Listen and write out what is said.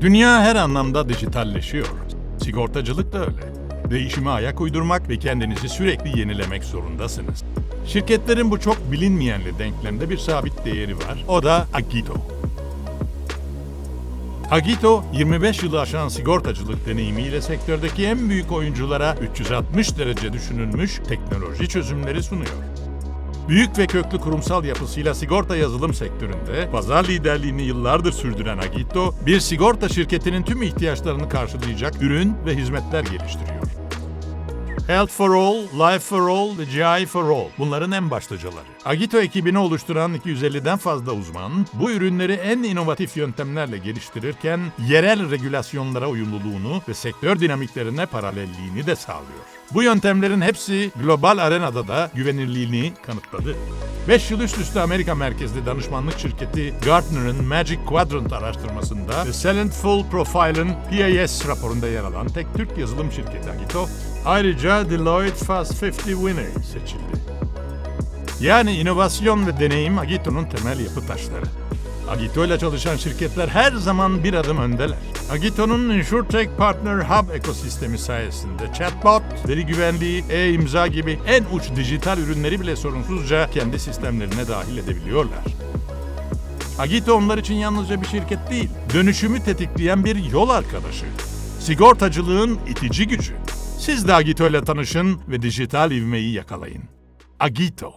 Dünya her anlamda dijitalleşiyor. Sigortacılık da öyle. Değişime ayak uydurmak ve kendinizi sürekli yenilemek zorundasınız. Şirketlerin bu çok bilinmeyenli denklemde bir sabit değeri var. O da Agito. Agito, 25 yılı aşan sigortacılık deneyimiyle sektördeki en büyük oyunculara 360 derece düşünülmüş teknoloji çözümleri sunuyor. Büyük ve köklü kurumsal yapısıyla sigorta yazılım sektöründe pazar liderliğini yıllardır sürdüren Agito, bir sigorta şirketinin tüm ihtiyaçlarını karşılayacak ürün ve hizmetler geliştiriyor. Health for All, Life for All GI for All bunların en başlıcaları. Agito ekibini oluşturan 250'den fazla uzman bu ürünleri en inovatif yöntemlerle geliştirirken yerel regülasyonlara uyumluluğunu ve sektör dinamiklerine paralelliğini de sağlıyor. Bu yöntemlerin hepsi global arenada da güvenirliğini kanıtladı. 5 yıl üst üste Amerika merkezli danışmanlık şirketi Gartner'ın Magic Quadrant araştırmasında ve Silent Full Profile'ın PAS raporunda yer alan tek Türk yazılım şirketi Agito, ayrıca Deloitte Fast 50 Winner seçildi. Yani inovasyon ve deneyim Agito'nun temel yapı taşları. Agito ile çalışan şirketler her zaman bir adım öndeler. Agito'nun InsurTech Partner Hub ekosistemi sayesinde chatbot, veri güvenliği, e-imza gibi en uç dijital ürünleri bile sorunsuzca kendi sistemlerine dahil edebiliyorlar. Agito onlar için yalnızca bir şirket değil, dönüşümü tetikleyen bir yol arkadaşı. Sigortacılığın itici gücü. Siz de Agito ile tanışın ve dijital ivmeyi yakalayın. Agito.